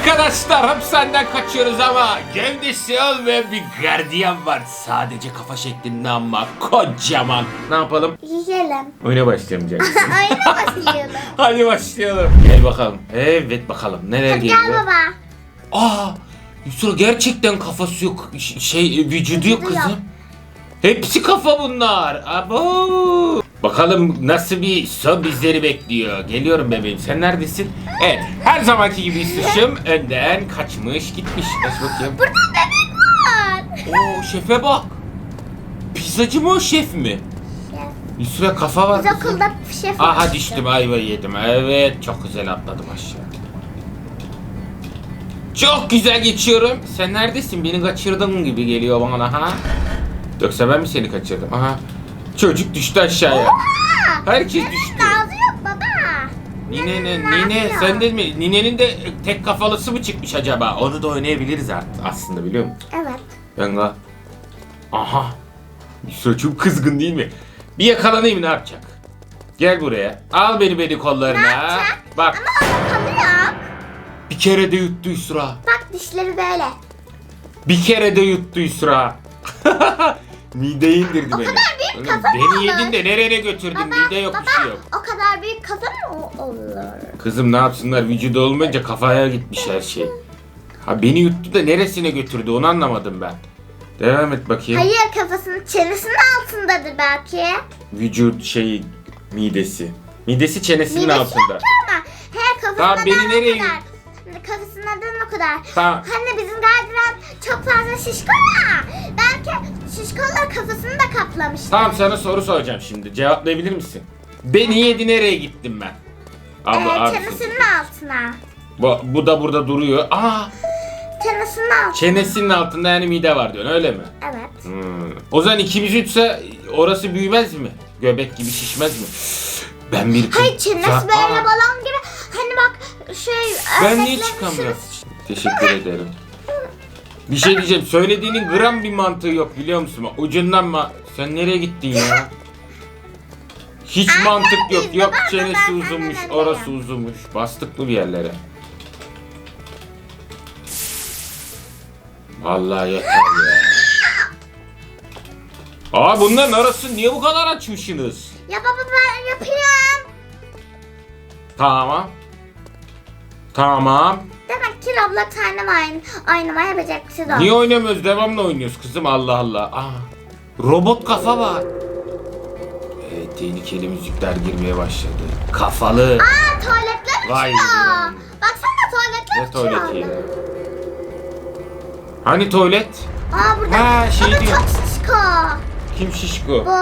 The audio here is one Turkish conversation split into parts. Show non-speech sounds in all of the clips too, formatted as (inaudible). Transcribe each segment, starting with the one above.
Arkadaşlar hapishaneden kaçıyoruz ama gövdesi olmayan bir gardiyan var. Sadece kafa şeklinde ama kocaman. Ne yapalım? Yiyelim. Oyuna başlayamayacağız. (laughs) Oyuna başlayalım. (laughs) Hadi başlayalım. Gel bakalım. Evet bakalım. Neler Hadi geliyor? gel baba. Aa! Yusra gerçekten kafası yok. Şey vücudu yok Vücudu yok. kızım. Hepsi kafa bunlar. Abo! Bakalım nasıl bir son bizleri bekliyor. Geliyorum bebeğim. Sen neredesin? Evet. Her zamanki gibi Yusuf'cum önden kaçmış gitmiş. Kaç bakayım. Burada bebek var. Oo şefe bak. Pizzacı mı o şef mi? Yusuf'a kafa var. Biz kızım. okulda şef Aha düştüm ayva yedim. Evet çok güzel atladım aşağı. Çok güzel geçiyorum. Sen neredesin? Beni kaçırdın gibi geliyor bana ha. Yoksa ben mi seni kaçırdım? Aha. Çocuk düştü aşağıya. Herkes düştü. Ağzı yok baba. Nine ne, Ne nine sen de mi? Ninenin de tek kafalısı mı çıkmış acaba? Onu da oynayabiliriz artık aslında biliyor musun? Evet. Ben ga... Aha. Yusra çok kızgın değil mi? Bir yakalanayım ne yapacak? Gel buraya. Al beni beni kollarına. Ne yapacak? Bak Ama orada kalıyor. bir kere de yuttu Yusra. Bak dişleri böyle. Bir kere de yuttu Yusra. (laughs) Mide indirdi O beni. kadar büyük Oğlum, kafa mı Beni yedin de nereye götürdün? Mide yok bir şey yok. o kadar büyük kafa mı o- olur? Kızım ne yapsınlar vücudu olmayınca kafaya gitmiş her şey. Ha beni yuttu da neresine götürdü onu anlamadım ben. Devam et bakayım. Hayır kafasının çenesinin altındadır belki. Vücut şeyi midesi. Midesi çenesinin Midesi altında. yok ki ama her kafasında Tamam, beni o nereye- kadar. Kafasında neden o kadar? Tamam. Hani bizim gardiyan çok fazla şişko ya. Belki şişkolar kafasını da kaplamış. Tamam sana soru soracağım şimdi. Cevaplayabilir misin? Beni yedi nereye gittim ben? Abla Ee, çenesinin altına. Bu, bu da burada duruyor. Aa Çenesinin altına. çenesinin altında yani mide var diyorsun öyle mi? Evet. Hmm. O zaman ikimiz üçse orası büyümez mi? Göbek gibi şişmez mi? Ben bir Hayır çenesi böyle Aa, balon gibi. Hani bak şey. Ben niye çıkamıyorum? Teşekkür ederim. Bir şey diyeceğim. Söylediğinin gram bir mantığı yok biliyor musun? Ucundan mı? Sen nereye gittin ya? Hiç mantık yok. Yok çenesi uzunmuş, orası uzunmuş. Bastıklı bir yerlere. Vallahi yeter ya. Aa bunların arası niye bu kadar açmışsınız? Ya baba ben yapıyorum. Tamam. Tamam. Demek ki Roblox oynama aynı, oynamaya beceriksiz oldu. Niye oynamıyoruz? Devamlı oynuyoruz kızım Allah Allah. Aa, robot kafa var. Evet, tehlikeli müzikler girmeye başladı. Kafalı. Aa tuvaletler Vay uçuyor. Baksana tuvaletler Ne uçuyor. tuvaleti? Hani tuvalet? Aa burada. Ha, şey Baba diyor. çok şişko. Kim şişko? Bu.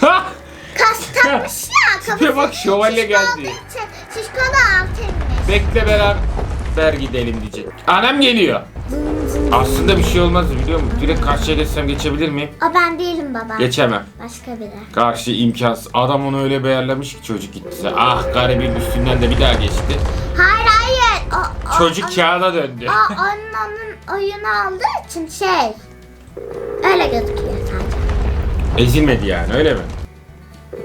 (laughs) Ha! Kas takmış ya. Tipe bak, şövalye şişko geldi. olduğu için Şişko da alt inmiş. Bekle beraber gidelim diyecek. Anam geliyor. Aslında bir şey olmaz biliyor musun? Direkt karşıya geçsem geçebilir miyim? O ben değilim baba. Geçemem. Başka biri. Karşı imkansız. Adam onu öyle beğerlemiş ki çocuk gitti. Ah garibin üstünden de bir daha geçti. Hayır hayır. O, o, Çocuk onun- kağıda döndü. O onun, onun oyunu aldığı için şey. Öyle gözüküyor sadece. Ezilmedi yani öyle mi?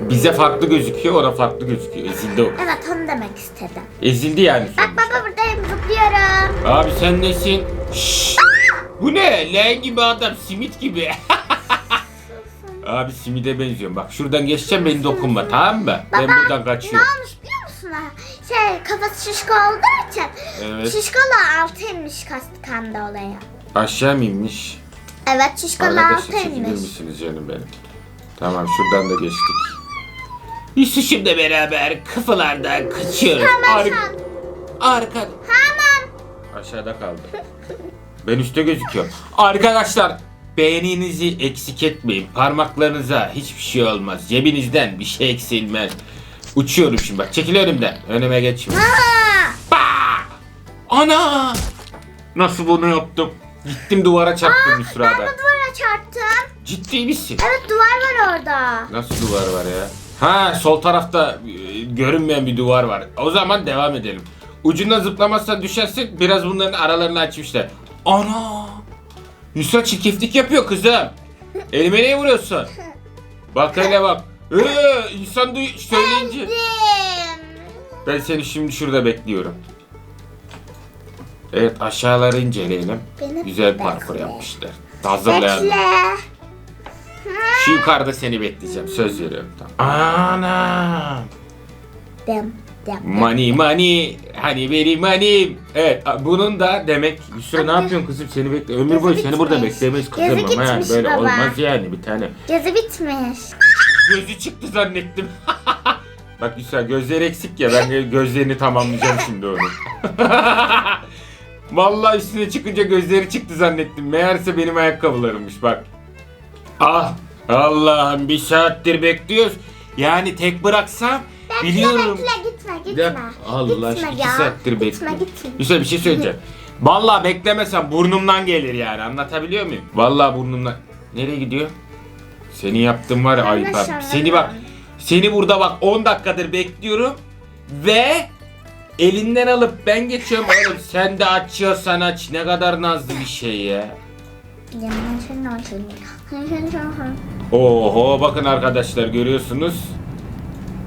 Bize farklı gözüküyor, ona farklı gözüküyor. Ezildi o. Evet onu demek istedim. Ezildi yani. Bak baba buradayım zıplıyorum. Abi sen nesin? Şşş! Bu ne? Leğen gibi adam, simit gibi. (laughs) Abi simide benziyorum. Bak şuradan geçeceğim beni dokunma tamam mı? Ben Baba, buradan Ne kaçıyorum. olmuş biliyor musun? ha? Şey kafası şişko olduğu için. Evet. Şişkola altı inmiş kastıkanda olaya. Aşağı mı inmiş? Evet şişkola Arkadaşlar altı çekilir inmiş. misiniz canım benim? Tamam şuradan da geçtik. Yusuf'la beraber kafalardan kaçıyoruz. Ar- sen. arka Hemen. aşağıda kaldı. Ben üstte gözüküyorum. Arkadaşlar beğeninizi eksik etmeyin. Parmaklarınıza hiçbir şey olmaz. Cebinizden bir şey eksilmez. Uçuyorum şimdi bak. Çekil önümden. Önüme geçme. Bah! Ana! Nasıl bunu yaptım? Gittim duvara çarptım bir Ben sırada. de duvara çarptım. Ciddi misin? Evet duvar var orada. Nasıl duvar var ya? Ha sol tarafta e, görünmeyen bir duvar var. O zaman devam edelim. Ucundan zıplamazsan düşersin. Biraz bunların aralarını açmışlar. Ana! Yusra çirkeflik yapıyor kızım. Elime niye vuruyorsun? Bak hele bak. Ee, insan duy söyleyince. Ben seni şimdi şurada bekliyorum. Evet aşağıları inceleyelim. Beni Güzel bekle. parkur yapmışlar. Hazırlayalım. Bekle. Şu yukarıda seni bekleyeceğim. Söz veriyorum. Tamam. Ana. Dem. Dem. Money money. Hani benim money. Evet bunun da demek Yusra ne Hadi. yapıyorsun kızım seni bekle. Ömür Gözü boyu seni burada bitmiş. beklemeyiz kızım Gözü ama yani gitmiş böyle baba. olmaz yani bir tane. Gözü bitmiş. Gözü çıktı zannettim. (laughs) Bak Yusra gözleri eksik ya ben gözlerini tamamlayacağım şimdi onu. (laughs) Vallahi üstüne çıkınca gözleri çıktı zannettim. Meğerse benim ayakkabılarımmış bak. Ah Allah'ım bir saattir bekliyoruz. Yani tek bıraksam Bekle biliyorum. bekle gitme gitme. Ya Allah gitme iki ya. saattir bekliyorum. gitme. Yusra bir şey söyleyeceğim. (laughs) Vallahi beklemesem burnumdan gelir yani anlatabiliyor muyum? Vallahi burnumdan. Nereye gidiyor? Seni yaptım var ya ayıp abi. Seni bak seni burada bak 10 dakikadır bekliyorum ve elinden alıp ben geçiyorum oğlum sen de açıyorsan aç ne kadar nazlı bir şey ya. Oho bakın arkadaşlar görüyorsunuz.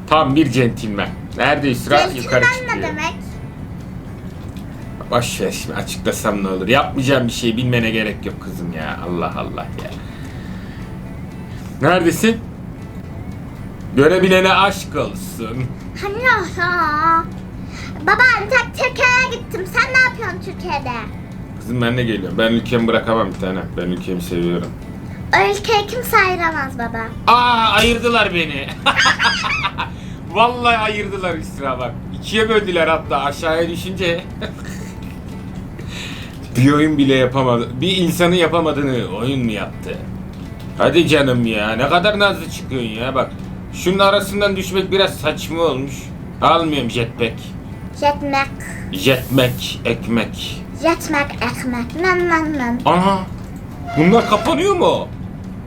Tam bir centilmen. Nerede İsra? Yukarı Centilmen çıkıyor. ne demek? Boş ver şimdi açıklasam ne olur. Yapmayacağım bir şey bilmene gerek yok kızım ya. Allah Allah ya. Neredesin? Görebilene aşk olsun. Hani ya? Baba tak Türkiye'ye gittim. Sen ne yapıyorsun Türkiye'de? Kızım ben de geliyorum. Ben ülkemi bırakamam bir tane. Ben ülkemi seviyorum. O ülkeyi kimse ayıramaz baba. Aa ayırdılar beni. (laughs) Vallahi ayırdılar İsra bak. İkiye böldüler hatta aşağıya düşünce. (laughs) bir oyun bile yapamadı. Bir insanın yapamadığını oyun mu yaptı? Hadi canım ya ne kadar nazlı çıkıyorsun ya bak. Şunun arasından düşmek biraz saçma olmuş. Almıyorum jetpack. Jetmek. Jetmek, ekmek. Jetmek ekmek. Nan nan nan. Ana! Bunlar kapanıyor mu?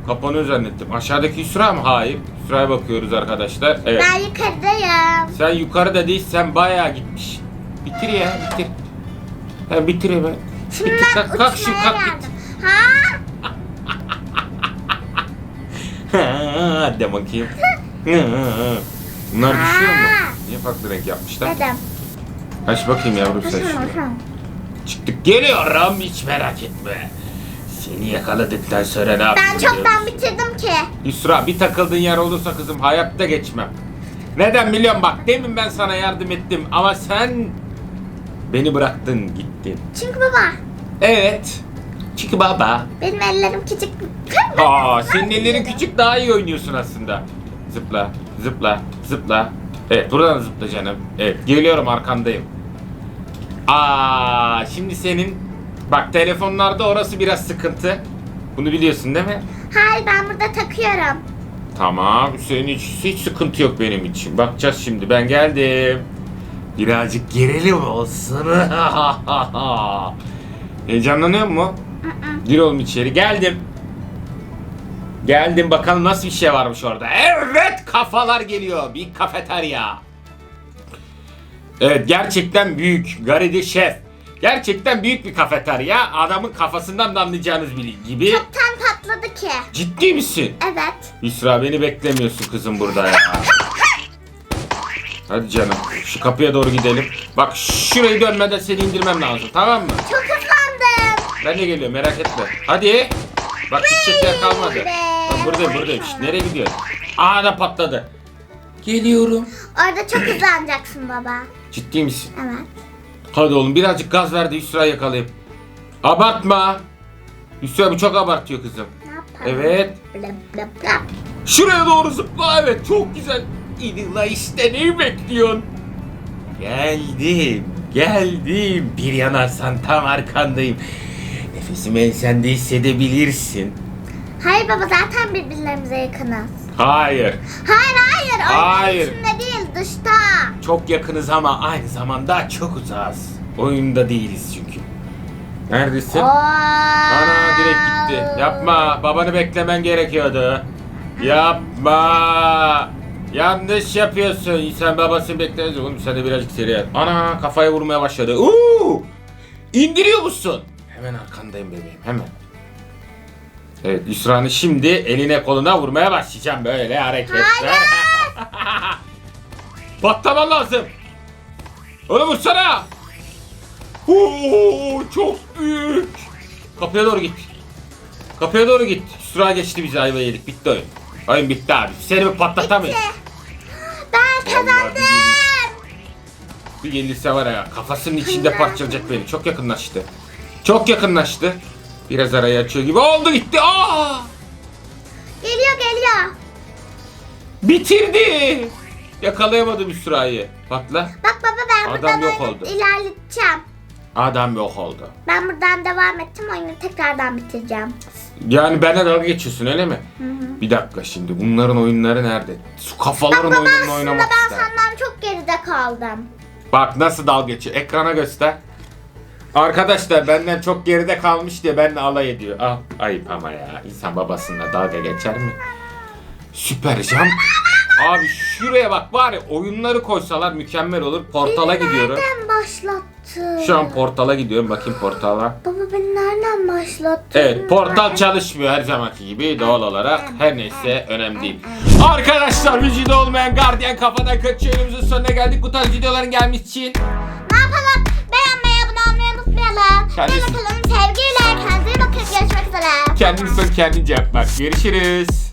Kapanıyor zannettim. Aşağıdaki Yusra mı? Hayır. Yusra'ya bakıyoruz arkadaşlar. Evet. Ben yukarıdayım. Sen yukarıda değil, sen bayağı gitmiş. Bitir ya, bitir. Ha, bitir hemen. Şimdi bitir, ben kalk, kalk uçmaya kalk git. (laughs) (laughs) Ha? Ha, Hadi bakayım. Bunlar düşüyor mu? Niye farklı renk yapmışlar? Dedim. Aç bakayım yavrum sen şunu. Çıktık geliyorum hiç merak etme. Seni yakaladıktan sonra ne Ben yapacağız? çoktan bitirdim ki. Yusra bir takıldığın yer olursa kızım hayatta geçmem. Neden biliyorum bak demin ben sana yardım ettim ama sen beni bıraktın gittin. Çünkü baba Evet. Çünkü baba. benim ellerim küçük. Aa senin ellerin küçük daha iyi oynuyorsun aslında. Zıpla, zıpla, zıpla. Evet buradan zıpla canım. Evet geliyorum arkandayım. Aa şimdi senin bak telefonlarda orası biraz sıkıntı. Bunu biliyorsun değil mi? Hayır ben burada takıyorum. Tamam senin hiç, hiç sıkıntı yok benim için. Bakacağız şimdi ben geldim. Birazcık gerilim olsun. (laughs) Heyecanlanıyor mu? Gir oğlum içeri. Geldim. Geldim bakalım nasıl bir şey varmış orada. Evet kafalar geliyor. Bir kafeterya. Evet gerçekten büyük. Garidi şef. Gerçekten büyük bir kafeterya. Adamın kafasından da anlayacağınız bir gibi. Çoktan patladı ki. Ciddi misin? Evet. İsra beni beklemiyorsun kızım burada ya. Hadi canım. Şu kapıya doğru gidelim. Bak şurayı dönmeden seni indirmem lazım tamam mı? Çok hızlandım. Ben de geliyorum merak etme. Hadi. Bak gidecek yer kalmadı. Ben buradayım buradayım. Şşt, nereye gidiyorsun? Aa da patladı. Geliyorum. Orada çok hızlanacaksın baba. Ciddi misin? Evet. Hadi oğlum birazcık gaz ver de Yusra'yı yakalayayım. Abartma. Yusra bu çok abartıyor kızım. Ne yapalım? Evet. Blap blap blap. Şuraya doğru zıpla evet çok güzel. İdila işte neyi bekliyorsun? Geldim. Geldim. Bir yanarsan tam arkandayım. Nefesimi ensende hissedebilirsin. Hayır baba zaten birbirlerimize yakınız. Hayır. Hayır hayır. Oyunun Hayır. içinde değil dışta. Çok yakınız ama aynı zamanda çok uzağız. Oyunda değiliz çünkü. Neredesin? Ana direkt gitti. Yapma. Babanı beklemen gerekiyordu. Yapma. Yanlış yapıyorsun. Sen babasını beklemez. Oğlum sen de birazcık seri yap. Ana kafaya vurmaya başladı. Uuu. İndiriyor musun? Hemen arkandayım bebeğim. Hemen. Evet Yusra'nı şimdi eline koluna vurmaya başlayacağım böyle hareketler. (laughs) Patlaman lazım. Onu vursana. Oo, çok büyük. Kapıya doğru git. Kapıya doğru git. Süra geçti bizi ayva yedik. Bitti oyun. Oyun bitti abi. Seni bir patlatamayız. Ben kazandım. Bir gelirse var ya kafasının içinde parçalayacak beni. Çok yakınlaştı. Çok yakınlaştı. Biraz arayı açıyor gibi oldu gitti. Aa! Geliyor geliyor. Bitirdi. Yakalayamadım Süra'yı. Patla. Bak baba ben Adam buradan yok oldu. ilerleteceğim. Adam yok oldu. Ben buradan devam ettim oyunu tekrardan bitireceğim. Yani benimle dalga geçiyorsun öyle mi? Bir dakika şimdi bunların oyunları nerede? Şu Bak kafaların baba oyununu aslında oynamak ben ister. senden çok geride kaldım. Bak nasıl dalga geçiyor. Ekrana göster. Arkadaşlar benden çok geride kalmış diye benimle alay ediyor. Ah ayıp ama ya. İnsan babasıyla dalga geçer mi? Süper jump. Abi şuraya bak var ya oyunları koysalar mükemmel olur. Portala Beni gidiyorum. Nereden başlattı? Şu an portala gidiyorum. Bakayım portala. Baba beni nereden başlattı? Evet portal çalışmıyor her zamanki gibi doğal olarak. Her neyse önemli değil. Arkadaşlar videoda olmayan gardiyan kafadan kaçıyor oyunumuzun sonuna geldik. Bu tarz videoların gelmesi için Ne yapalım? Unutmayalım. Kendisi- Kendisi... kalın sevgiyle. Kendinize bakın. Görüşmek üzere. kendiniz son kendince yapmak. Görüşürüz.